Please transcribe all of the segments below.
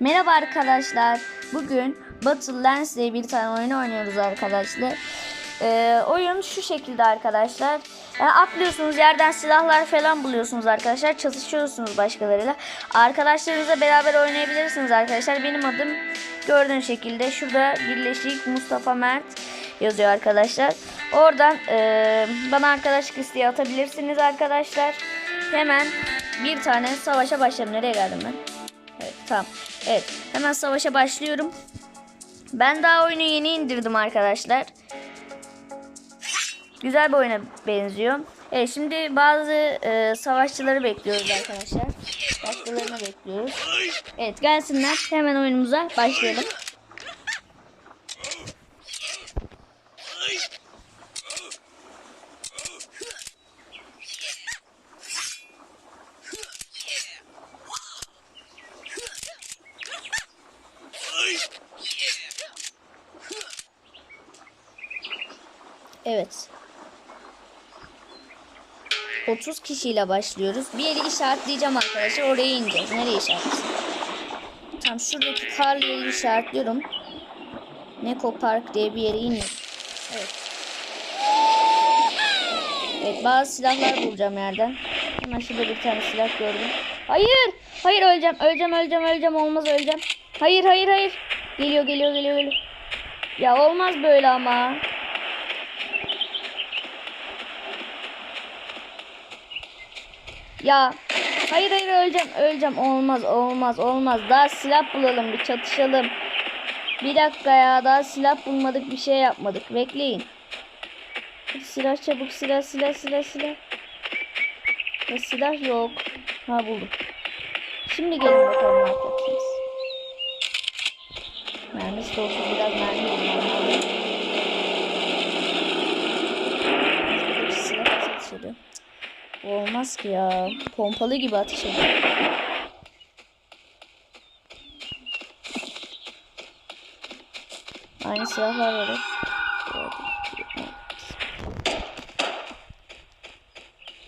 Merhaba arkadaşlar. Bugün Battle Lens diye bir tane oyun oynuyoruz arkadaşlar. Ee, oyun şu şekilde arkadaşlar. Yani atlıyorsunuz yerden silahlar falan buluyorsunuz arkadaşlar. Çatışıyorsunuz başkalarıyla. Arkadaşlarınızla beraber oynayabilirsiniz arkadaşlar. Benim adım gördüğün şekilde şurada Birleşik Mustafa Mert yazıyor arkadaşlar. Oradan e, bana arkadaşlık isteği atabilirsiniz arkadaşlar. Hemen bir tane savaşa başlayalım. Nereye geldim ben? Evet tamam. Evet hemen savaşa başlıyorum. Ben daha oyunu yeni indirdim arkadaşlar. Güzel bir oyuna benziyor. Evet şimdi bazı e, savaşçıları bekliyoruz arkadaşlar. Başkalarını bekliyoruz. Evet gelsinler. Hemen oyunumuza başlayalım. Evet. 30 kişiyle başlıyoruz. Bir yeri işaretleyeceğim arkadaşlar. Oraya ineceğiz. Nereye işaretleyeceğim? Tam şuradaki karlı yeri işaretliyorum. Neko Park diye bir yere iniyorum. Evet. Evet bazı silahlar bulacağım yerden. Hemen şurada bir tane silah gördüm. Hayır! Hayır öleceğim. Öleceğim öleceğim öleceğim. Olmaz öleceğim. Hayır hayır hayır. Geliyor geliyor geliyor geliyor. Ya olmaz böyle ama. Ya hayır hayır öleceğim öleceğim olmaz olmaz olmaz daha silah bulalım bir çatışalım. Bir dakika ya daha silah bulmadık bir şey yapmadık bekleyin. Silah çabuk silah silah silah silah. Ya silah yok. Ha buldum. Şimdi gelin bakalım ne de olsa biraz mermi ateş ediyor. Bu Olmaz ki ya. Pompalı gibi ateş ediyor. Aynı silahlar var.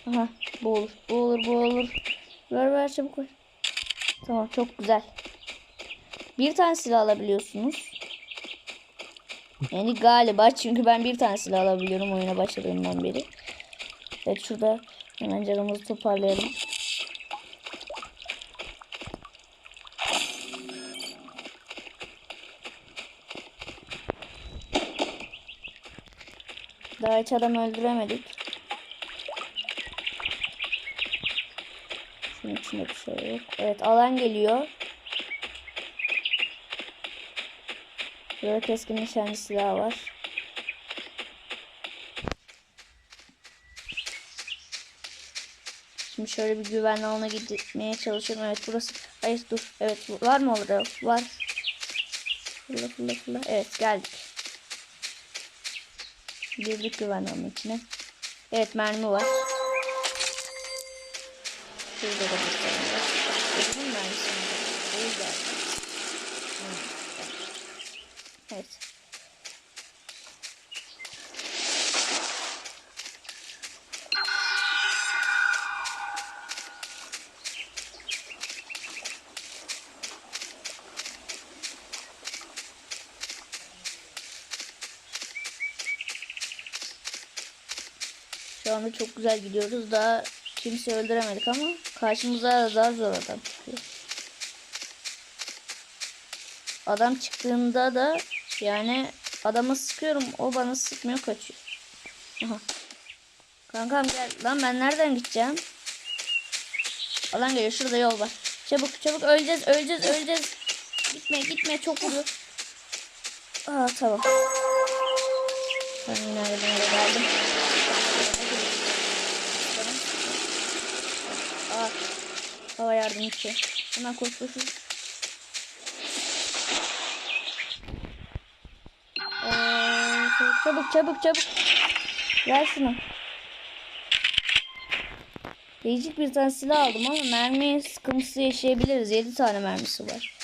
Aha bu olur. Bu olur bu olur. Ver ver çabuk ver. Tamam çok güzel. Bir tane silah alabiliyorsunuz. Yani galiba çünkü ben bir tane silah alabiliyorum oyuna başladığımdan beri. Evet şurada hemen canımızı toparlayalım. Daha hiç adam öldüremedik. Şunun içinde bir şey yok. Evet alan geliyor. Burada keskin nişancı silahı var. Şimdi şöyle bir güvenli alana gitmeye çalışıyorum. Evet burası. Hayır dur. Evet var mı orada? Var. Fırla fırla fırla. Evet geldik. Girdik güvenli alanın içine. Evet mermi var. Şurada da bir tane var. Öbürün mermisi mi? Değil galiba. Hmm, Evet. Şu anda çok güzel gidiyoruz. Daha kimse öldüremedik ama karşımıza daha zor adam çıkıyor. Adam çıktığında da yani adama sıkıyorum. O bana sıkmıyor kaçıyor. Aha. Kankam gel. Lan ben nereden gideceğim? Alan geliyor. Şurada yol var. Çabuk çabuk öleceğiz öleceğiz öleceğiz. Gitme gitme çok vuruyor. Aa tamam. Ben yine geldim. Aa, hava yardımcısı. Hemen koş koş çabuk çabuk çabuk. Ver şunu. Değişik bir tane silah aldım ama mermi sıkıntısı yaşayabiliriz. 7 tane mermisi var.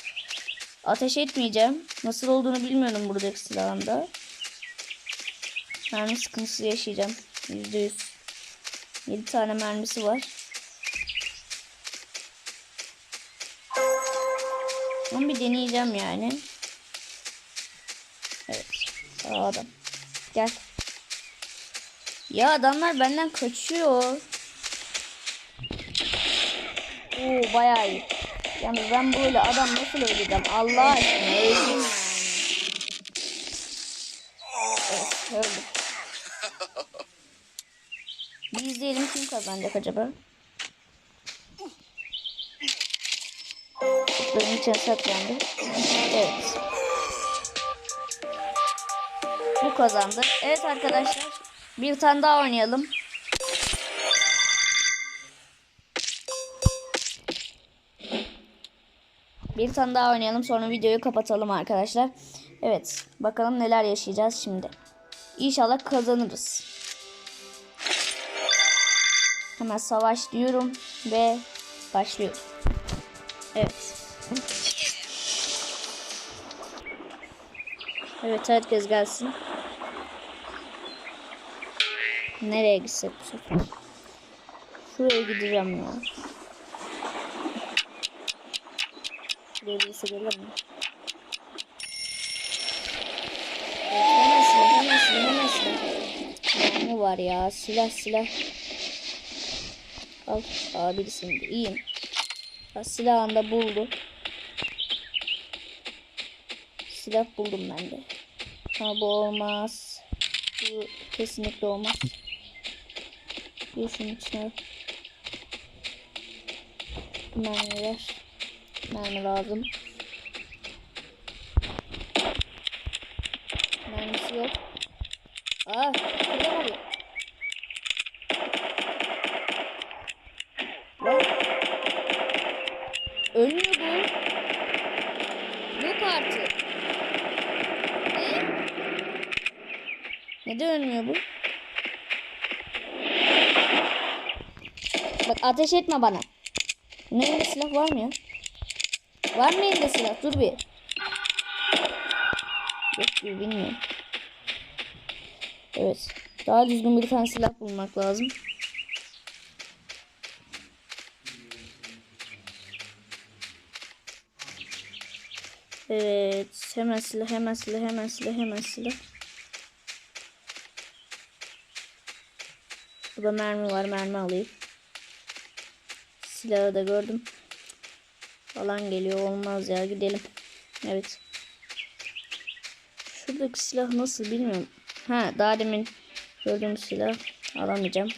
Ateş etmeyeceğim. Nasıl olduğunu bilmiyorum buradaki silahında. Mermi sıkıntısı yaşayacağım. %100. 7 tane mermisi var. Ama bir deneyeceğim yani. Evet. Aa, adam. Gel. Ya adamlar benden kaçıyor. Oo bayağı iyi. Yalnız ben böyle adam nasıl öleceğim? Allah aşkına. Evet öldüm. Bir izleyelim kim kazanacak acaba? Benim için saklandı. Evet. Bu kazandı. Evet arkadaşlar. Bir tane daha oynayalım. Bir tane daha oynayalım sonra videoyu kapatalım arkadaşlar. Evet bakalım neler yaşayacağız şimdi. İnşallah kazanırız. Hemen savaş diyorum ve başlıyorum. Evet. Evet herkes gelsin. Nereye gitsek bu sefer? Şuraya gideceğim ya. Şuraya birisi gelir mi? Hemen silah, hemen silah, hemen silah. Ne var ya? Silah, silah. Al. Aa birisi indi. İyiyim. Ha, silahını da buldu. Silah buldum ben de. Ha bu olmaz. Bu kesinlikle olmaz. Bir şunun içine mermi ver. Mermi lazım. Mermisi yok. Aa, şurada mı oluyor? Lan. Ölmüyor bu. Yok artık. Ne? Neden ölmüyor bu? Bak ateş etme bana. Bunun elinde silah var mı ya? Var mı elinde silah? Dur bir. Yok bir bilmiyorum. Evet. Daha düzgün bir tane silah bulmak lazım. Evet. Hemen silah, hemen silah, hemen silah, hemen silah. Burada mermi var. Mermi alayım. Silahı da gördüm. Falan geliyor. Olmaz ya. Gidelim. Evet. Şuradaki silah nasıl bilmiyorum. Ha daha demin gördüğüm silah alamayacağım.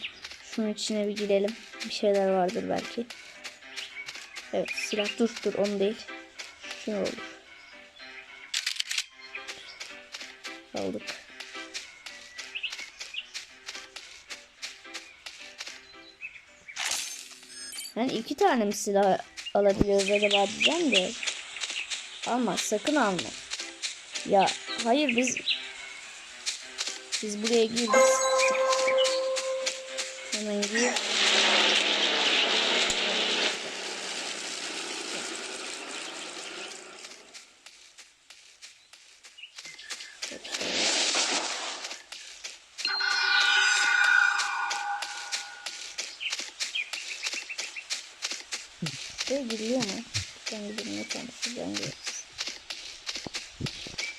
Şunun içine bir girelim. Bir şeyler vardır belki. Evet silah dur dur onu değil. Şunu olur. Aldık. Yani iki tane mi silah alabiliyoruz acaba diyeceğim de. Alma sakın alma. Ya hayır biz biz buraya girdik. Hemen gir. Şuraya giriliyor mu? Ben şuradan gireriz.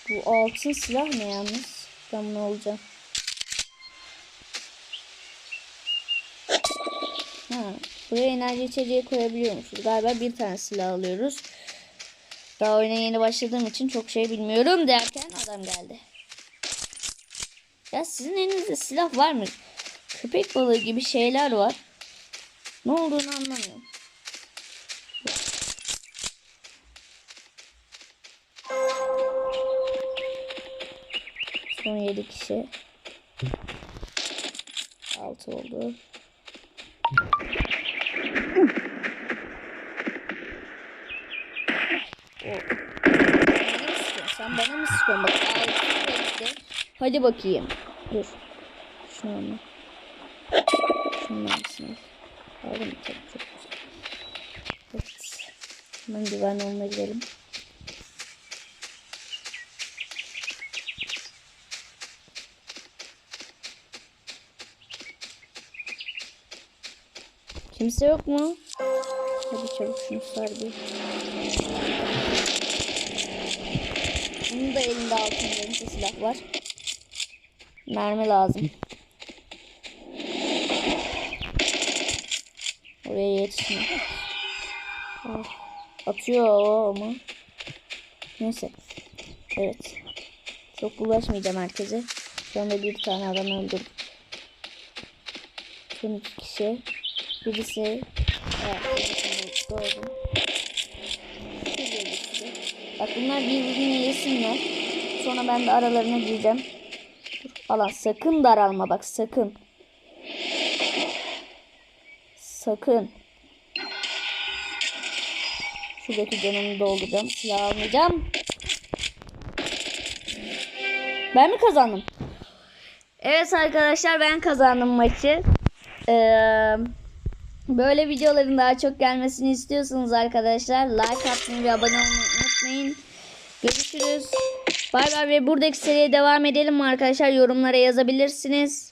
Bu altın silah ne yalnız? Ben bunu alacağım. Ha, buraya enerji içeceği koyabiliyormuşuz. Galiba bir tane silah alıyoruz. Daha oyuna yeni başladığım için çok şey bilmiyorum derken adam geldi. Ya sizin elinizde silah var mı? Köpek balığı gibi şeyler var. Ne olduğunu anlamıyorum. Son 7 kişi. 6 oldu. Sen bana mı sıkıyorsun? Bak. Hadi bakayım. Dur. Şunu alma. Şunun almasını al. Aldım? Çok, çok güzel. Evet. Hemen güvenli olmaya gidelim. Kimse yok mu? Hadi çabuk şunu sar bir. altında silah var. Mermi lazım. Oraya yetişmiyor. Ah, Atıyor ama. Neyse. Evet. Çok bulaşmayacağım herkese. Şu anda bir tane adam öldürdüm. Son iki kişi. Birisi evet, doğru. Bak bunlar birbirini yesinler. Sonra ben de aralarına gireceğim. Dur, Alan sakın daralma bak sakın. Sakın. Şuradaki canımı dolduracağım. Silah almayacağım. Ben mi kazandım? Evet arkadaşlar ben kazandım maçı. Ee, böyle videoların daha çok gelmesini istiyorsanız arkadaşlar like atmayı ve abone olmayı unutmayın. Görüşürüz. Bay bay ve buradaki seriye devam edelim arkadaşlar? Yorumlara yazabilirsiniz.